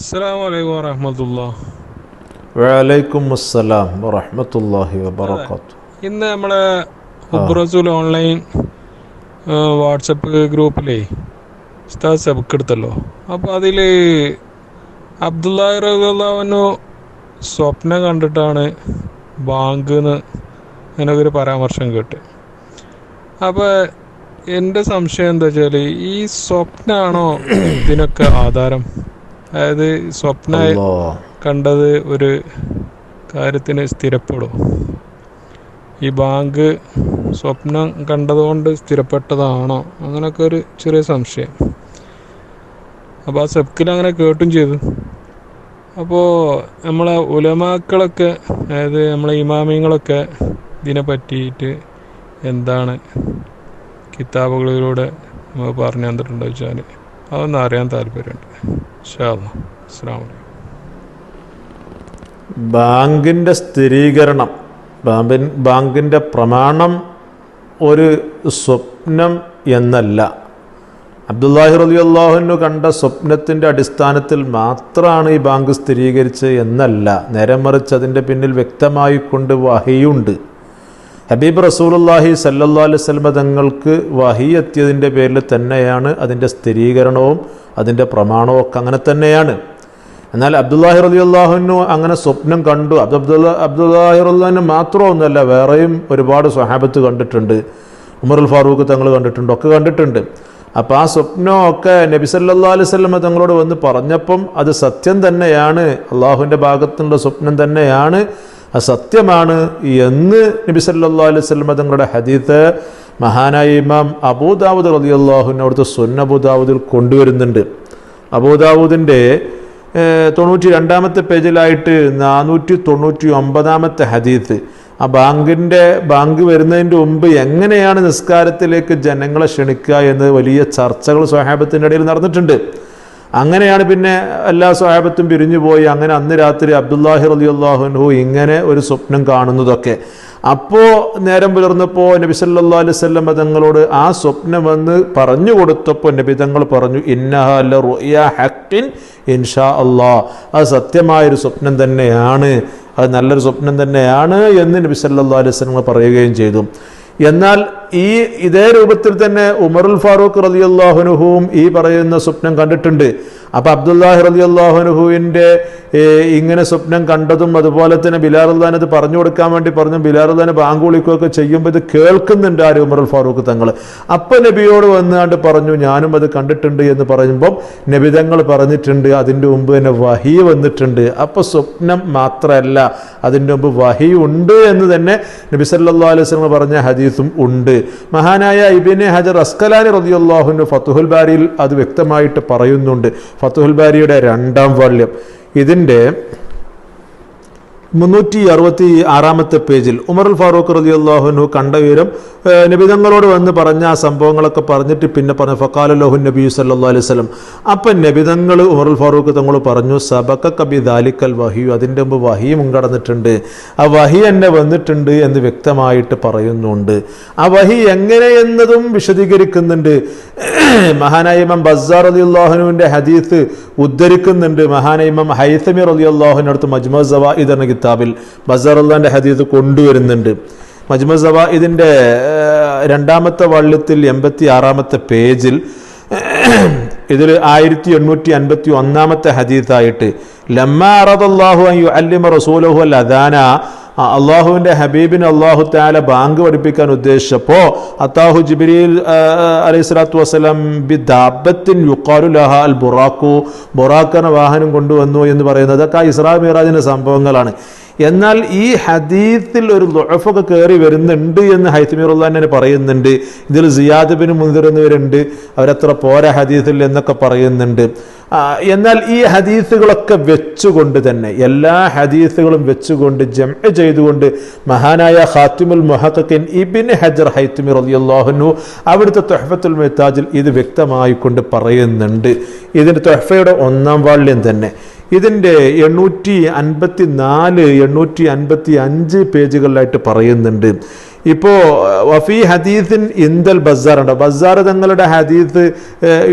അസ്സാം വലൈക്കും വറഹമത്തുള്ള. വലൈക്കും അസ്സലാം വറഹമത്തല്ലാഹി വബർക്കാത്തു ഇന്ന് നമ്മളെ ഹുബ്രസുൽ ഓൺലൈൻ വാട്സപ്പ് ഗ്രൂപ്പിലേ ഉസ്താദ് സെബക്ക് എടുത്തല്ലോ. അപ്പോൾ അതിൽ അബ്ദുല്ലാഹി റഹ്ലാവനു സ്വപ്നം കണ്ടിട്ടാണ് ബാങ്ക് എന്ന് ഒരു പരാമർശം കേട്ട്. അപ്പോൾ എന്റെ സംശയം എന്താ വെച്ചാൽ ഈ സ്വപ്നമാണോ ഇതിനൊക്കെ ആധാരം? അതായത് സ്വപ്ന. കണ്ടത് ഒരു കാര്യത്തിന് സ്ഥിരപ്പെടും. ഈ ബാങ്ക് സ്വപ്നം കണ്ടതുകൊണ്ട് സ്ഥിരപ്പെട്ടതാണോ? അങ്ങനൊക്കെ ഒരു ചെറിയ സംശയം. അപ്പോൾ ആ സെപ്കിൽ അങ്ങനെ കേട്ടും ചെയ്തു. അപ്പോൾ നമ്മളെ ഉലമാക്കളൊക്കെ അതായത് നമ്മളെ ഇമാമിങ്ങളൊക്കെ ഇതിനെ പറ്റിയിട്ട് എന്താണ് കിതാബുകളിലൂടെ നമ്മൾ പറഞ്ഞു തന്നിട്ടുണ്ടോ വെച്ചാൽ അതൊന്ന് അറിയാൻ താല്പര്യമുണ്ട്. ബാങ്കിന്റെ സ്ഥിരീകരണം ബാമ്പിൻ ബാങ്കിന്റെ പ്രമാണം ഒരു സ്വപ്നം എന്നല്ല. അബ്ദുല്ലാഹി റലി അള്ളാഹുനു കണ്ട സ്വപ്നത്തിന്റെ അടിസ്ഥാനത്തിൽ മാത്രമാണ് ഈ ബാങ്ക് സ്ഥിരീകരിച്ചത് എന്നല്ല. നേരെ മറിച്ച് അതിന്റെ പിന്നിൽ വ്യക്തമായിക്കൊണ്ട് വഹിയുണ്ട്. ഹബീബ് റസൂലുല്ലാഹി സല്ലല്ലാ അലൈഹി സ്വലമ തങ്ങൾക്ക് വഹി എത്തിയതിന്റെ പേരിൽ തന്നെയാണ് അതിന്റെ സ്ഥിരീകരണവും അതിന്റെ പ്രമാണവും ഒക്കെ അങ്ങനെ തന്നെയാണ്. എന്നാൽ അബ്ദുല്ലാഹി റലി അള്ളാഹുനു അങ്ങനെ സ്വപ്നം കണ്ടു. അബ്ദു അബ്ദുല്ല അബ്ദുല്ലാഹി റല്ലാഹുന് മാത്രമൊന്നുമല്ല വേറെയും ഒരുപാട് സ്വഹാബത്ത് കണ്ടിട്ടുണ്ട്. ഉമറുൽ ഫാറൂഖ് തങ്ങൾ കണ്ടിട്ടുണ്ട് ഒക്കെ കണ്ടിട്ടുണ്ട്. അപ്പോൾ ആ സ്വപ്നമൊക്കെ നബി സല്ലാ അലൈഹി സ്വലമ തങ്ങളോട് വന്ന് പറഞ്ഞപ്പം അത് സത്യം തന്നെയാണ്. അള്ളാഹുവിന്റെ ഭാഗത്തുള്ള സ്വപ്നം തന്നെയാണ്. അത് സത്യമാണ്. എന്ന് നബി സല്ലാ അലൈഹി സ്വലമ തങ്ങളുടെ ഹദീത്ത് മഹാനായ ഇമാം അബൂദാവൂദ് റലി അള്ളാഹുവിന്റെ അവിടുത്തെ സുന്ന അബൂദാവൂദിൽ കൊണ്ടുവരുന്നുണ്ട്. അബൂദാവൂദിന്റെ തൊണ്ണൂറ്റി രണ്ടാമത്തെ പേജിലായിട്ട് നാനൂറ്റി തൊണ്ണൂറ്റി ഒമ്പതാമത്തെ ഹദീത്ത്. ആ ബാങ്കിന്റെ ബാങ്ക് വരുന്നതിന്റെ മുമ്പ് എങ്ങനെയാണ് നിസ്കാരത്തിലേക്ക് ജനങ്ങളെ ക്ഷണിക്കുക എന്ന് വലിയ ചർച്ചകൾ സ്വഹാബത്തിന്റെ ഇടയിൽ നടന്നിട്ടുണ്ട്. അങ്ങനെയാണ് പിന്നെ എല്ലാ സ്വഹാബത്തും പിരിഞ്ഞു പോയി അങ്ങനെ അന്ന് രാത്രി അബ്ദുല്ലാഹി റലി അള്ളാഹുൻഹു ഇങ്ങനെ ഒരു സ്വപ്നം കാണുന്നതൊക്കെ. അപ്പോൾ നേരം പുലർന്നപ്പോൾ നബി സല്ലാ അലൈഹി സ്വല്ലം തങ്ങളോട് ആ സ്വപ്നം വന്ന് പറഞ്ഞു കൊടുത്തപ്പോൾ നബി തങ്ങൾ പറഞ്ഞു ഇന്നഹല്ല റുയ ഹക്കിൻ ഇൻഷാ അള്ളാ അത് സത്യമായൊരു സ്വപ്നം തന്നെയാണ്. അത് നല്ലൊരു സ്വപ്നം തന്നെയാണ് എന്ന് നബി സല്ലാ അലൈഹി സ്വലങ്ങൾ പറയുകയും ചെയ്തു. എന്നാൽ ഈ ഇതേ രൂപത്തിൽ തന്നെ ഉമറുൽ ഫാറൂഖ് റലി അള്ളാഹുനുഹുവും ഈ പറയുന്ന സ്വപ്നം കണ്ടിട്ടുണ്ട്. അപ്പോൾ അബ്ദുല്ലാഹി റലി അള്ളാഹുനുഹുവിന്റെ ഇങ്ങനെ സ്വപ്നം കണ്ടതും അതുപോലെ തന്നെ ബിലാറുല്ലാൻ അത് പറഞ്ഞു കൊടുക്കാൻ വേണ്ടി പറഞ്ഞു ബിലാറുല്ലാൻ ബാങ്ക് വിളിക്കുകയൊക്കെ ചെയ്യുമ്പോൾ ഇത് കേൾക്കുന്നുണ്ട് ആര്? ഉമർ ഫാറൂഖ് തങ്ങൾ അപ്പം നബിയോട് വന്നാണ്ട് പറഞ്ഞു ഞാനും അത് കണ്ടിട്ടുണ്ട് എന്ന് പറയുമ്പം നബി തങ്ങൾ പറഞ്ഞിട്ടുണ്ട് അതിന്റെ മുമ്പ് തന്നെ വഹി വന്നിട്ടുണ്ട്. അപ്പോൾ സ്വപ്നം മാത്രമല്ല അതിന്റെ മുമ്പ് വഹി ഉണ്ട് എന്ന് തന്നെ നബി സല്ലാ അലൈഹി സ്വലം പറഞ്ഞ ഹദീസും ഉണ്ട്. മഹാനായ ഇബിനെ ഹജർ അസ്കലാനി റതിയുള്ളാഹുവിന്റെ ഫത്തുഹുൽ ബാരിയിൽ അത് വ്യക്തമായിട്ട് പറയുന്നുണ്ട്. ഫത്തുഹുൽ ബാരിയുടെ രണ്ടാം വാള്യം ഇതിന്റെ മുന്നൂറ്റി അറുപത്തി ആറാമത്തെ പേജിൽ ഉമറുൽ ഫാറൂഖ് റലി അള്ളാഹുനു കണ്ട വിവരം നബിതങ്ങളോട് വന്ന് പറഞ്ഞ ആ സംഭവങ്ങളൊക്കെ പറഞ്ഞിട്ട് പിന്നെ പറഞ്ഞു ഫക്കാലല്ലാഹു നബി സല്ലാ അലൈഹി സ്വലം അപ്പം നബിതങ്ങൾ ഉമറുൽ ഫാറൂഖ് തങ്ങൾ പറഞ്ഞു സബക്ക കബി ദാലിക്കൽ വഹിയു അതിന്റെ മുമ്പ് വഹിയും കടന്നിട്ടുണ്ട്. ആ വഹി എന്നെ വന്നിട്ടുണ്ട് എന്ന് വ്യക്തമായിട്ട് പറയുന്നുണ്ട്. ആ വഹി എങ്ങനെയെന്നതും വിശദീകരിക്കുന്നുണ്ട്. മഹാനായ ഇമാം ബസാർ അലി അള്ളാഹുനുവിന്റെ ഹദീസ് ഉദ്ധരിക്കുന്നുണ്ട്. മഹാനായ ഇമാം ഹൈസമി റലി അള്ളാഹുവിനടുത്ത് മജ്മ സവാഇദ് എന്ന കിതാബിൽ ബസാർ ഹദീത് കൊണ്ടുവരുന്നുണ്ട്. മജ്മ സവാഇദിന്റെ രണ്ടാമത്തെ വള്ളത്തിൽ എൺപത്തി ആറാമത്തെ പേജിൽ ഇതിൽ ആയിരത്തി എണ്ണൂറ്റി അൻപത്തി ഒന്നാമത്തെ ഹദീത്തായിട്ട് ലമ്മ അറദല്ലാഹു അയ്യു അല്ലിമ റസൂലഹു അൽ അദാന അള്ളാഹുവിന്റെ ഹബീബിന് അള്ളാഹു താല ബാങ്ക് പഠിപ്പിക്കാൻ ഉദ്ദേശിച്ചപ്പോൾ അത്താഹു ജിബിരിൽ അലൈഹി സ്വലാത്തു വസ്സലാം ബി ദാബത്തിൻ യുക്കാരു ലഹ അൽ ബുറാക്കു ബുറാക്കന വാഹനം കൊണ്ടുവന്നു എന്ന് പറയുന്നത് അതൊക്കെ ഇസ്രാ മിറാജിന്റെ സംഭവങ്ങളാണ്. എന്നാൽ ഈ ഹദീത്തിൽ ഒരു ദുഴഫൊക്കെ കയറി വരുന്നുണ്ട് എന്ന് ഹൈത്തമീറുല്ലാൻ പറയുന്നുണ്ട്. ഇതിൽ സിയാദ് ബിൻ മുന്തിർ എന്നിവരുണ്ട്. അവരത്ര പോരാ ഹദീസിൽ എന്നൊക്കെ പറയുന്നുണ്ട്. എന്നാൽ ഈ ഹദീസുകളൊക്കെ വെച്ചുകൊണ്ട് തന്നെ എല്ലാ ഹദീസുകളും വെച്ചുകൊണ്ട് ജം ചെയ്തുകൊണ്ട് മഹാനായ ഖാത്തിമുൽ മുഹഖിൻ ഇബിൻ ഹജർ ഹൈത്തുമിർ റളിയല്ലാഹുനു അവിടുത്തെ തൊഹഫത്തുൽ മെഹ്താജിൽ ഇത് വ്യക്തമായിക്കൊണ്ട് പറയുന്നുണ്ട്. ഇതിന്റെ തൊഹഫയുടെ ഒന്നാം വാള്യം തന്നെ ഇതിന്റെ എണ്ണൂറ്റി അൻപത്തി നാല് എണ്ണൂറ്റി അൻപത്തി അഞ്ച് പേജുകളിലായിട്ട് പറയുന്നുണ്ട്. ഇപ്പോൾ വഫി ഹദീസിൻ ഇന്ദൽ ബസാർ ഉണ്ട് ബസാർ തങ്ങളുടെ ഹദീസ്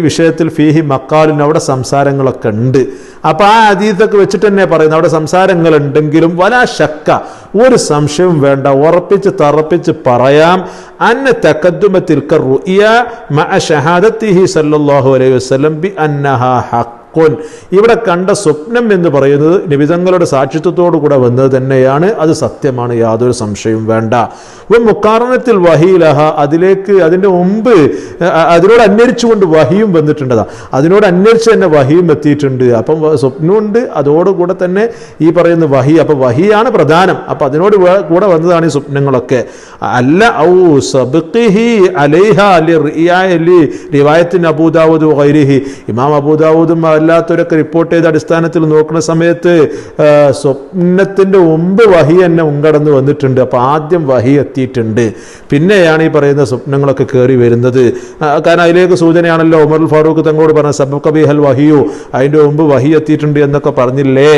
വിഷയത്തിൽ ഫീഹി മക്കാലിന് അവിടെ സംസാരങ്ങളൊക്കെ ഉണ്ട്. അപ്പോൾ ആ ഹദീസൊക്കെ വെച്ചിട്ട് തന്നെ പറയുന്നത് അവിടെ സംസാരങ്ങൾ ഉണ്ടെങ്കിലും വല ശക്ക ഒരു സംശയവും വേണ്ട. ഉറപ്പിച്ച് തറപ്പിച്ച് പറയാം. അന്ന തക്കദ്ദുമത്തിൽ റുഇയ മഅ ഷഹാദത്തിഹി സല്ലല്ലാഹു അലൈഹി വസല്ലം ബി അന്നഹ ഹഖ്. ഹക്കുൻ ഇവിടെ കണ്ട സ്വപ്നം എന്ന് പറയുന്നത് നിബിതങ്ങളുടെ സാക്ഷിത്വത്തോടു കൂടെ വന്നത് തന്നെയാണ്. അത് സത്യമാണ് യാതൊരു സംശയവും വേണ്ട. മുക്കാരണത്തിൽ വഹിയിലഹ അതിലേക്ക് അതിന്റെ മുമ്പ് അതിനോട് അന്വേഷിച്ചുകൊണ്ട് വഹിയും വന്നിട്ടുണ്ടതാ. അതിനോട് അന്വേഷിച്ച് തന്നെ വഹിയും എത്തിയിട്ടുണ്ട്. അപ്പം സ്വപ്നമുണ്ട്. അതോടുകൂടെ തന്നെ ഈ പറയുന്ന വഹി അപ്പം വഹിയാണ് പ്രധാനം. അപ്പം അതിനോട് കൂടെ വന്നതാണ് ഈ സ്വപ്നങ്ങളൊക്കെ. അല്ല ഔ സബ്ഹി അലൈഹ അലി റിയായ അലി റിവായത്തിന് അബൂദാവൂദ് വൈരിഹി ഇമാം അബൂദാവൂദും അല്ലാത്തവരൊക്കെ റിപ്പോർട്ട് ചെയ്ത അടിസ്ഥാനത്തിൽ നോക്കുന്ന സമയത്ത് സ്വപ്നത്തിന്റെ മുമ്പ് വഹി എന്നെ ഉങ്കടന്ന് വന്നിട്ടുണ്ട്. അപ്പോൾ ആദ്യം വഹി എത്തിയിട്ടുണ്ട്. പിന്നെയാണ് ഈ പറയുന്ന സ്വപ്നങ്ങളൊക്കെ കയറി വരുന്നത്. കാരണം അതിലേക്ക് സൂചനയാണല്ലോ ഉമർ ഫാറൂഖ് തങ്ങളോട് പറഞ്ഞ സബ് കബീഹൽ വഹിയു അതിന്റെ മുമ്പ് വഹി എത്തിയിട്ടുണ്ട് എന്നൊക്കെ പറഞ്ഞില്ലേ?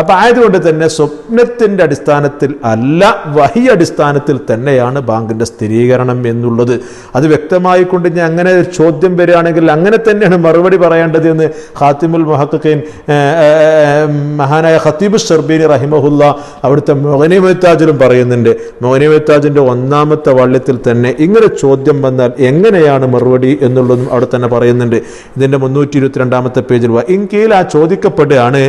അപ്പം ആയതുകൊണ്ട് തന്നെ സ്വപ്നത്തിന്റെ അടിസ്ഥാനത്തിൽ അല്ല വഹി അടിസ്ഥാനത്തിൽ തന്നെയാണ് ബാങ്കിന്റെ സ്ഥിരീകരണം എന്നുള്ളത്. അത് വ്യക്തമായിക്കൊണ്ട് ഞാൻ അങ്ങനെ ചോദ്യം വരികയാണെങ്കിൽ അങ്ങനെ തന്നെയാണ് മറുപടി പറയേണ്ടത് എന്ന് ഖാത്തിമുൽ മുഹക്കീൻ മഹാനായ ഖത്തീബ് ഷർബീനി റഹിമഹുല്ല അവിടുത്തെ മൊഹനി മെഹ്താജിലും പറയുന്നുണ്ട് മൊഹനി മെത്താജിന്റെ ഒന്നാമത്തെ വള്ളിത്തിൽ തന്നെ ഇങ്ങനെ ചോദ്യം വന്നാൽ എങ്ങനെയാണ് മറുപടി എന്നുള്ളതും അവിടെ തന്നെ പറയുന്നുണ്ട്. ഇതിന്റെ മുന്നൂറ്റി ഇരുപത്തിരണ്ടാമത്തെ പേജിൽ വ ഇൻകീൽ ആ ചോദിക്കപ്പെടുകയാണ്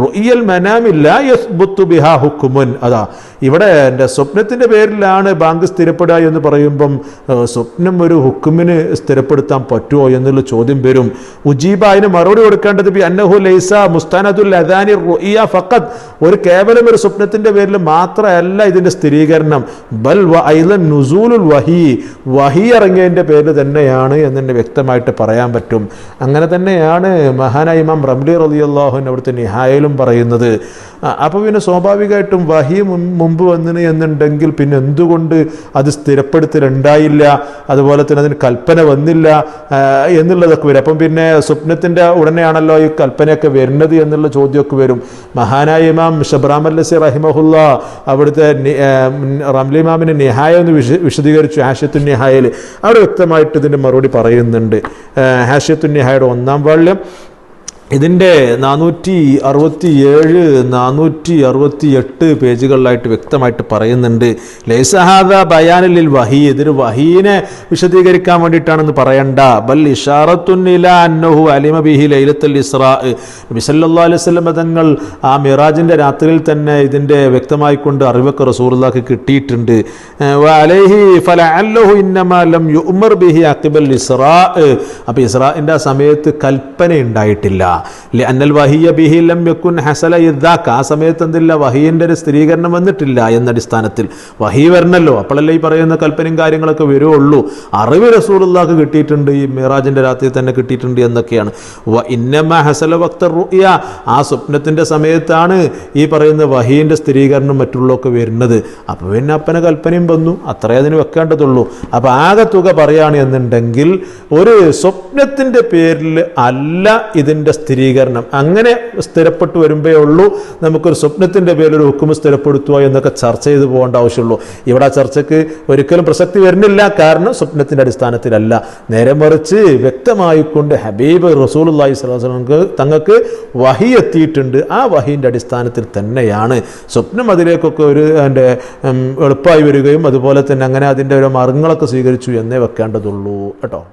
റുയൽ മനാമില്ല യസ്ബുത്തു ബിഹാ ഹുക്കുമുൻ അതാ ഇവിടെ എന്റെ സ്വപ്നത്തിന്റെ പേരിലാണ് ബാങ്ക് സ്ഥിരപ്പെടുക എന്ന് പറയുമ്പം സ്വപ്നം ഒരു ഹുക്കുമിന് സ്ഥിരപ്പെടുത്താൻ പറ്റുമോ എന്നുള്ള ചോദ്യം വരും. ഉജീബ അതിന് മറുപടി കൊടുക്കേണ്ടത് ബി അന്നഹു ലൈസ മുസ്താനദുൽ അദാനി റുഇയ ഫക്കത്ത് ഒരു കേവലം ഒരു സ്വപ്നത്തിന്റെ പേരിൽ മാത്രമല്ല ഇതിന്റെ സ്ഥിരീകരണം. ബൽ ഐലൻ നുസൂലുൽ വഹി. വഹി ഇറങ്ങിയതിന്റെ പേരിൽ തന്നെയാണ് എന്നെ വ്യക്തമായിട്ട് പറയാൻ പറ്റും. അങ്ങനെ തന്നെയാണ് മഹാനായ ഇമാം റംലി റളിയല്ലാഹു അൻഹു അവിടുത്തെ നിഹായലും പറയുന്നത്. അപ്പോൾ പിന്നെ സ്വാഭാവികമായിട്ടും വഹി മുൻ- മുമ്പ് വന്നിന് എന്നുണ്ടെങ്കിൽ പിന്നെ എന്തുകൊണ്ട് അത് സ്ഥിരപ്പെടുത്തലുണ്ടായില്ല അതുപോലെ തന്നെ അതിന് കൽപ്പന വന്നില്ല എന്നുള്ളതൊക്കെ വരും. അപ്പം പിന്നെ സ്വപ്നത്തിന്റെ ഉടനെയാണല്ലോ ഈ കൽപ്പനയൊക്കെ വരുന്നത് എന്നുള്ള ചോദ്യമൊക്കെ വരും. മഹാനായ ഇമാം ഷബ്രാം അല്ലസി റഹിമഹുല്ല അവിടുത്തെ നി- റംലി ഇമാമിന് നിഹായ എന്ന് വിശ വിശദീകരിച്ചു ഹാഷ്യത്തു നിഹായയിൽ. അവിടെ വ്യക്തമായിട്ട് ഇതിന്റെ മറുപടി പറയുന്നുണ്ട്. ഹാഷ്യത്തു നിഹായുടെ ഒന്നാം വാള്യം. ഇതിന്റെ നാനൂറ്റി അറുപത്തി ഏഴ് നാനൂറ്റി അറുപത്തി എട്ട് പേജുകളിലായിട്ട് വ്യക്തമായിട്ട് പറയുന്നുണ്ട്. ലൈസഹാദ ബയാനലിൽ വഹി ഇതൊരു വഹീനെ വിശദീകരിക്കാൻ വേണ്ടിയിട്ടാണെന്ന് പറയണ്ട. ബൽ ഇഷാറത്തുന്നില അന്നഹു അലിമ ബിഹി ലൈലത്തുൽ ഇസ്രാ അലൈഹി വസല്ലം തങ്ങൾ ആ മിറാജിന്റെ രാത്രിയിൽ തന്നെ ഇതിന്റെ വ്യക്തമായിക്കൊണ്ട് അറിവൊക്കെ റസൂലുള്ളാഹിക്ക് കിട്ടിയിട്ടുണ്ട്. അലൈഹി ഫലഅല്ലഹു ഇന്നമാ ലം യുമർ ബിഹി അഖിബൽ ഇസ്രാ അപ്പോൾ ഇസ്രാഇന്റെ ആ സമയത്ത് കൽപ്പന ഉണ്ടായിട്ടില്ല അന്നൽ വഹിയ ബിഹി ലം യക്കുൻ ഹസല ഇദ്ദാക്ക ആ സമയത്ത് എന്തില്ല? വഹീന്റെ ഒരു സ്ഥിരീകരണം വന്നിട്ടില്ല എന്ന അടിസ്ഥാനത്തിൽ. വഹി വരണല്ലോ. അപ്പോഴല്ലേ ഈ പറയുന്ന കൽപ്പനയും കാര്യങ്ങളൊക്കെ വരുള്ളൂ അറിവ് റസൂലുള്ളാഹിക്ക് കിട്ടിയിട്ടുണ്ട്. ഈ മിറാജിന്റെ രാത്രി തന്നെ കിട്ടിയിട്ടുണ്ട് എന്നൊക്കെയാണ്. ഇന്നമ ഹസല ഭക്തർ റുയ ആ സ്വപ്നത്തിന്റെ സമയത്താണ് ഈ പറയുന്ന വഹീന്റെ സ്ഥിരീകരണം മറ്റുള്ളൊക്കെ വരുന്നത്. അപ്പോൾ പിന്നെ അപ്പന കൽപ്പനയും വന്നു. അത്രേ അതിന് വെക്കേണ്ടതുള്ളൂ. അപ്പോൾ ആകെ തുക പറയുകയാണ് എന്നുണ്ടെങ്കിൽ ഒരു സ്വപ്നത്തിന്റെ പേരിൽ അല്ല ഇതിന്റെ സ്ഥിരീകരണം. അങ്ങനെ സ്ഥിരപ്പെട്ടു വരുമ്പേ ഉള്ളൂ. നമുക്കൊരു സ്വപ്നത്തിന്റെ പേരിൽ ഒരു ഹുക്കുമ് സ്ഥിരപ്പെടുത്തുക എന്നൊക്കെ ചർച്ച ചെയ്ത് പോകേണ്ട ആവശ്യമുള്ളൂ. ഇവിടെ ആ ചർച്ചയ്ക്ക് ഒരിക്കലും പ്രസക്തി വരുന്നില്ല. കാരണം സ്വപ്നത്തിന്റെ അടിസ്ഥാനത്തിലല്ല. നേരെ മറിച്ച് വ്യക്തമായിക്കൊണ്ട് ഹബീബ് റസൂൽ അള്ളാഹി സ്വലാസ്ലങ്ങൾക്ക് തങ്ങൾക്ക് വഹി എത്തിയിട്ടുണ്ട്. ആ വഹീന്റെ അടിസ്ഥാനത്തിൽ തന്നെയാണ്. സ്വപ്നം അതിലേക്കൊക്കെ ഒരു എന്റെ എളുപ്പമായി വരികയും അതുപോലെ തന്നെ അങ്ങനെ അതിന്റെ ഓരോ മാർഗങ്ങളൊക്കെ സ്വീകരിച്ചു എന്നേ വെക്കേണ്ടതുള്ളൂ. കേട്ടോ.